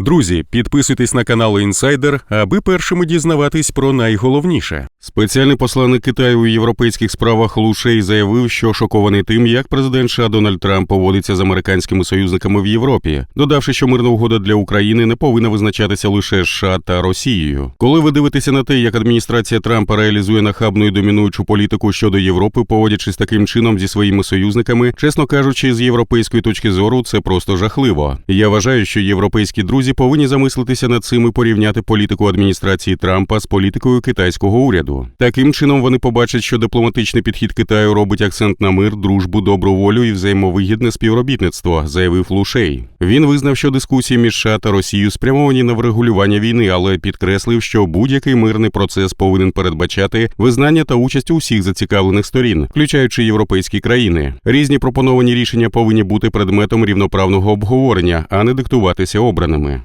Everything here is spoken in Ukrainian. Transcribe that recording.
Друзі, підписуйтесь на канал Інсайдер, аби першими дізнаватись про найголовніше. Спеціальний посланник Китаю у європейських справах Лушей заявив, що шокований тим, як президент США Дональд Трамп поводиться з американськими союзниками в Європі, додавши, що мирна угода для України не повинна визначатися лише США та Росією. Коли ви дивитеся на те, як адміністрація Трампа реалізує нахабну і домінуючу політику щодо Європи, поводячись таким чином зі своїми союзниками, чесно кажучи, з європейської точки зору це просто жахливо. Я вважаю, що європейські друзі повинні замислитися над цим і порівняти політику адміністрації Трампа з політикою китайського уряду. Таким чином вони побачать, що дипломатичний підхід Китаю робить акцент на мир, дружбу, добру волю і взаємовигідне співробітництво, заявив Лушей. Він визнав, що дискусії між США та Росією спрямовані на врегулювання війни, але підкреслив, що будь-який мирний процес повинен передбачати визнання та участь усіх зацікавлених сторін, включаючи європейські країни. Різні пропоновані рішення повинні бути предметом рівноправного обговорення, а не диктуватися обраними.